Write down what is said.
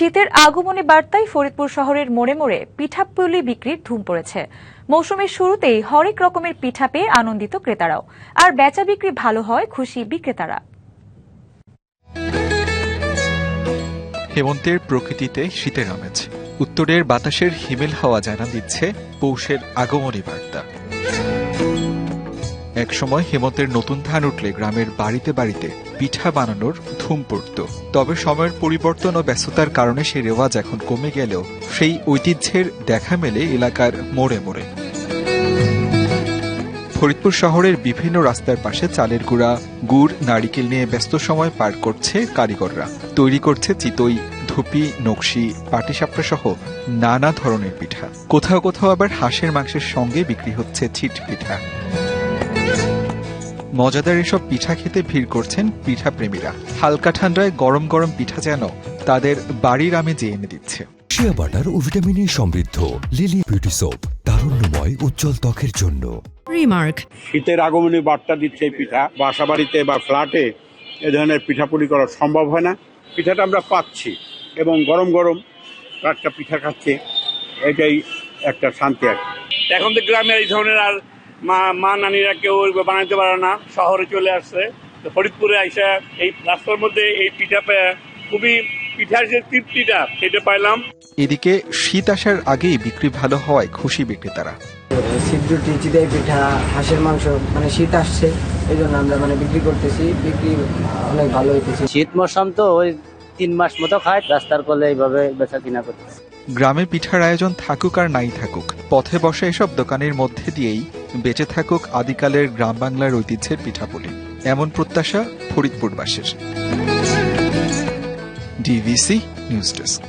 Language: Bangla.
শীতের আগমনী বার্তায় ফরিদপুর শহরের মোড়ে মোড়ে পিঠাপুলি বিক্রির ধুম পড়েছে। মৌসুমের শুরুতেই হরেক রকমের পিঠা পেয়ে আনন্দিত ক্রেতারাও। আর বেচা বিক্রি ভালো হয় খুশি বিক্রেতারা। হেমন্তের প্রকৃতিতে শীতের আমেজ। উত্তরের বাতাসের হিমেল হাওয়া জানা দিচ্ছে পৌষের আগমনী বার্তা। একসময় হেমন্তের নতুন ধান উঠলে গ্রামের বাড়িতে বাড়িতে পিঠা বানানোর ধুম পড়ত। তবে সময়ের পরিবর্তন ও ব্যস্ততার কারণে সেই রেওয়াজ এখন কমে গেলেও সেই ঐতিহ্যের দেখা মেলে এলাকার মোড়ে মোড়ে। ফরিদপুর শহরের বিভিন্ন রাস্তার পাশে চালের গুঁড়া, গুড়, নারিকেল নিয়ে ব্যস্ত সময় পার করছে কারিগররা। তৈরি করছে চিতই, ধুপি, নকশি, পাটিসাপটা সহ নানা ধরনের পিঠা। কোথাও কোথাও আবার হাঁসের মাংসের সঙ্গে বিক্রি হচ্ছে ছিট পিঠা। মজাদার এসব পিঠা খেতে ভিড় করছেন পিঠা প্রেমীরা হালকা ঠান্ডায় গরম গরম পিঠা যেন তাদের বাড়ির আমেজে এনে দিচ্ছে। শিয়া বাটার ও ভিটামিনে সমৃদ্ধ। লিলি বিউটি সোপ তারুণ্যময় উজ্জ্বল ত্বকের জন্য। রিমার্ক শীতের আগমনী বার্তা দিচ্ছে এই পিঠা। বাসা বাড়িতে বা ফ্ল্যাটে এ ধরনের পিঠাপুলি করা সম্ভব হয় না। পিঠাটা আমরা পাচ্ছি এবং গরম গরম একটা পিঠা খাচ্ছে। এটাই একটা শান্তি আর কি। এখন তো গ্রামে এই ধরনের আর মা মা নানিরা কেউ বানাইতে পারে না শহরে চলে আসছে। তো ফরিদপুরে আইসা এই রাস্তার মধ্যে এই পিঠা পেয়ে খুবই পিঠার যে তৃপ্তিটা সেটা পাইলাম। এদিকে শীত আসার আগেই বিক্রি ভালো হওয়ায় খুশি বিক্রেতারা। সিদ্ধুটি চিদাই পিঠা হাঁসের মাংস মানে শীত আসছে এই জন্য আমরা মানে বিক্রি করতেছি বিক্রি অনেক ভালো হইতেছে। শীত মৌসুম তো ওই তিন মাস মতো খায় রাস্তার কোলে এইভাবে বেচা কিনা করতেছে। গ্রামে পিঠার আয়োজন থাকুক আর নাই থাকুক পথে বসে এসব দোকানের মধ্যে দিয়েই বেঁচে থাকুক আদিকালের গ্রাম বাংলার ঐতিহ্যের পিঠাপুলি। এমন প্রত্যাশা ফরিদপুরবাসীর। DVC news desk.